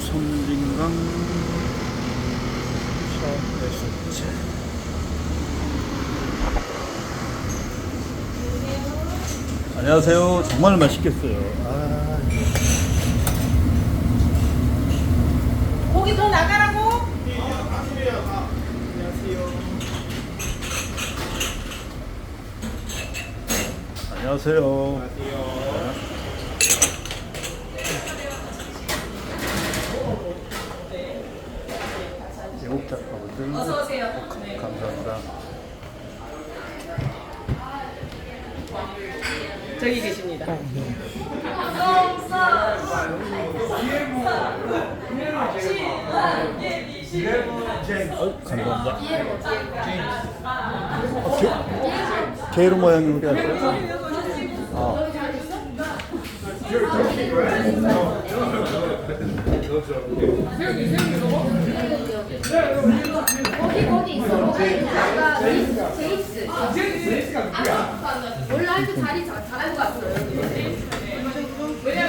선진강 샤워배수체 안녕하세요. 정말 맛있겠어요. 아, 예. 고기 더 나가라고? 안녕하세요. 안녕하세요. 안녕하세요. 외국 작가분들 어서 오세요. 네. 감사합니다. 저기 계십니다. 어, 감사합니다. 어, 게, 게으르 모양 요리 하세요? 아, 거 기 거기 있어. 거기 아까 제이스. 제이스. 원래 할때 자리 잘 잘할 것 같아요.